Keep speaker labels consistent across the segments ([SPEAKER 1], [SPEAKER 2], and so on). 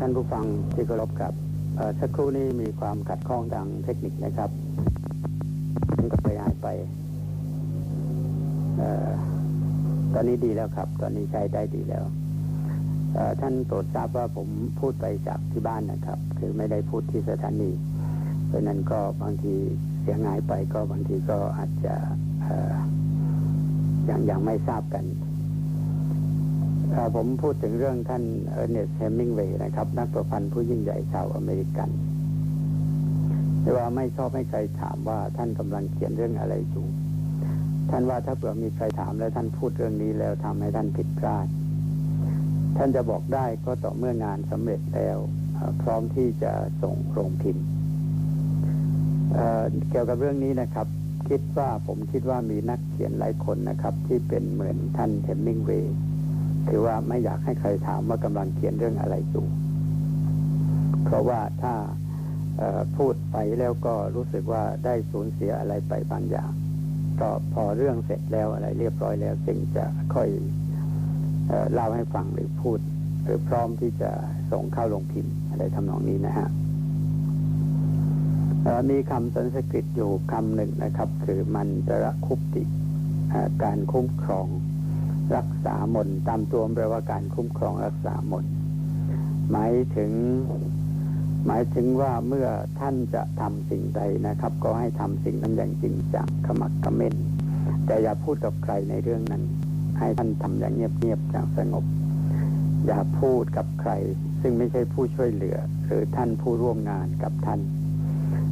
[SPEAKER 1] ท่านผู้ฟังที่เคารพครับสักครู่นี้มีความขัดข้องทางเทคนิคนะครับมันก็ไปหายไปออตอนนี้ดีแล้วครับ ตอนนี้ใช้ได้ดีแล้วท่านโปรดทราบว่าผมพูดไปจากที่บ้านนะครับ คือไม่ได้พูดที่สถานี เพราะนั้นก็บางทีเสียงหายไปก็บางทีก็อาจจะยังยังไม่ทราบกัน ผมพูดถึงเรื่องท่านเออร์เนสต์เฮมิงเวย์นะครับ นักประพันธ์ผู้ยิ่งใหญ่ชาวอเมริกันแต่ว่าไม่ชอบให้ใครถามว่าท่านกำลังเขียนเรื่องอะไรอยู่ ท่านว่าถ้าเผื่อมีใครถามแล้วท่านพูดเรื่องนี้แล้วทำให้ท่านผิดพลาด ท่านจะบอกได้ก็ต่อเมื่องานสำเร็จแล้วพร้อมที่จะส่งโรงพิมพ์เอ่อเกี่ยวกับเรื่องนี้นะครับ คิดว่าผมคิดว่ามีนักเขียนหลายคนนะครับ ที่เป็นเหมือนท่านเฮมิงเวย์ คือว่าไม่อยากให้ใครถามว่ากำลังเขียนเรื่องอะไรอยู่ เพราะว่าถ้าพูดไปแล้วก็รู้สึกว่าได้สูญเสียอะไรไปบางอย่างก็พอเรื่องเสร็จแล้วอะไรเรียบร้อยแล้วจึงจะค่อยเอเล่าให้ฟังหรือพูด หรือพร้อมที่จะส่งเข้าลงพิมพ์อะไรทำนองนี้นะฮะมีคำสันสกฤตอยู่คำหนึ่งนะครับ คือมันตระคุปติการคุ้มครอง รักษามนตามตัวแปลว่าการคุ้มครองรักษามนหมายถึง หมายถึงว่าเมื่อท่านจะทำสิ่งใดนะครับ ก็ให้ทำสิ่งนั้นอย่างจริงจังขมักขม้นแต่อย่าพูดกับใครในเรื่องนั้น ให้ท่านทำอย่างเงียบๆอย่างสงบ อย่าพูดกับใคร ซึ่งไม่ใช่ผู้ช่วยเหลือ หรือท่านผู้ร่วมงานกับท่าน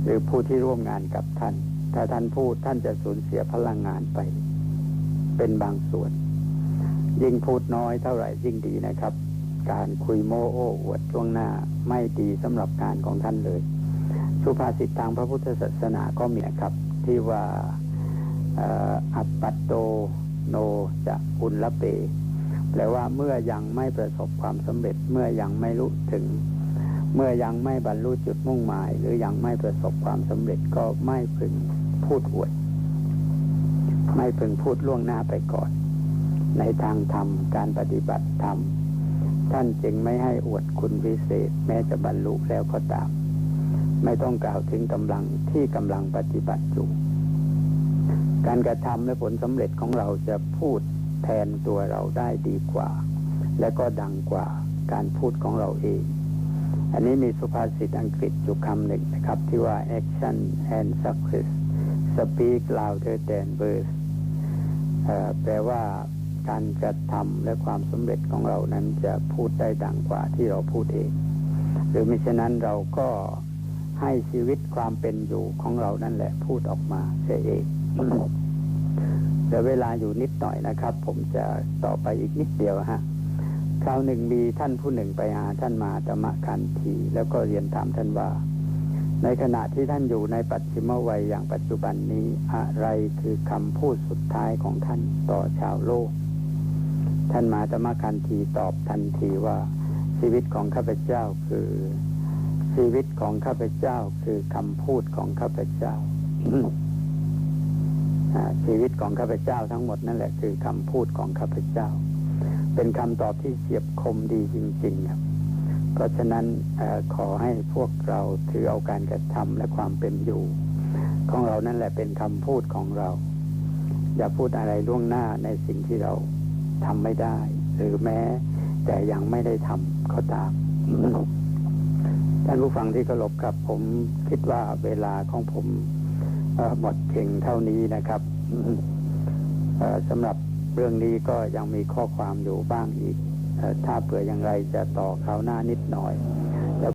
[SPEAKER 1] หรือผู้ที่ร่วมงานกับท่าน ถ้าท่านพูดท่านจะสูญเสียพลังงานไป เป็นบางส่วน ยิ่งพูดน้อยเท่าไหร่ยิ่งดีนะครับ การคุยโมโอ้อวดช่วงหน้าไม่ดีสำหรับงานของท่านเลย สุภาษิตทางพระพุทธศาสนาก็มีนะครับ ที่ว่าอัปปัตโตโนจะอุลละเปแปลว่าเมื่อยังไม่ประสบความสำเร็จเมื่อยังไม่รู้ถึง เมื่อยังไม่บรรลุจุดมุ่งหมาย หรือยังไม่ประสบความสำเร็จก็ไม่พึงพูดอวด ไม่พึงพูดล่วงหน้าไปก่อน ในทางธรรมการปฏิบัติธรรม ท่านจึงไม่ให้อวดคุณวิเศษ แม้จะบรรลุแล้วก็ตาม ไม่ต้องกล่าวถึงกำลังที่กำลังปฏิบัติอยู่การกระทำและผลสำเร็จของเราจะพูดแทนตัวเราได้ดีกว่า และก็ดังกว่าการพูดของเราเอง อันนี้มีสุภาษิตอังกฤษอยู่คำหนึ่งนะครับ ที่ว่า action and success speak louder than words แปลว่า การกระทำและความสำเร็จของเรานั้นจะพูดได้ดังกว่าที่เราพูดเอง หรือมิฉะนั้นเราก็ให้ชีวิตความเป็นอยู่ของเรานั่นแหละพูดออกมาเสียเองเหลือเวลาอยู่นิดหน่อยนะครับ ผมจะต่อไปอีกนิดเดียวฮะคราวหนึ่งมีท่านผู้หนึ่งไปหาท่านมาตมคันทีแล้วก็เรียนถามท่านว่า ในขณะที่ท่านอยู่ในปัจฉิมวัยอย่างปัจจุบันนี้อะไรคือคำพูดสุดท้ายของท่านต่อชาวโลก ท่านมาตมะคันทีตอบทันทีว่าชีวิตของข้าพเจ้าคือ ชีวิตของข้าพเจ้าคือคำพูดของข้าพเจ้าชีวิตของข้าพเจ้าทั้งหมดนั่นแหละคือคำพูดของข้าพเจ้า เป็นคำตอบที่เฉียบคมดีจริงๆครับเพราะฉะนั้นออขอให้พวกเราถือเอาการกระทำและความเป็นอยู่ ของเรานั่นแหละเป็นคำพูดของเรา อย่าพูดอะไรล่วงหน้าในสิ่งที่เรา ทำไม่ได้ หรือแม้ แต่ยังไม่ได้ทำก็ตามท่านผู้ฟังที่เคารพครับ ผมคิดว่าเวลาของผมหมดเพียงเท่านี้นะครับสำหรับเรื่องนี้ก็ยังมีข้อความอยู่บ้างอีก ถ้าเผื่ออย่างไรจะต่อคราวหน้านิดหน่อย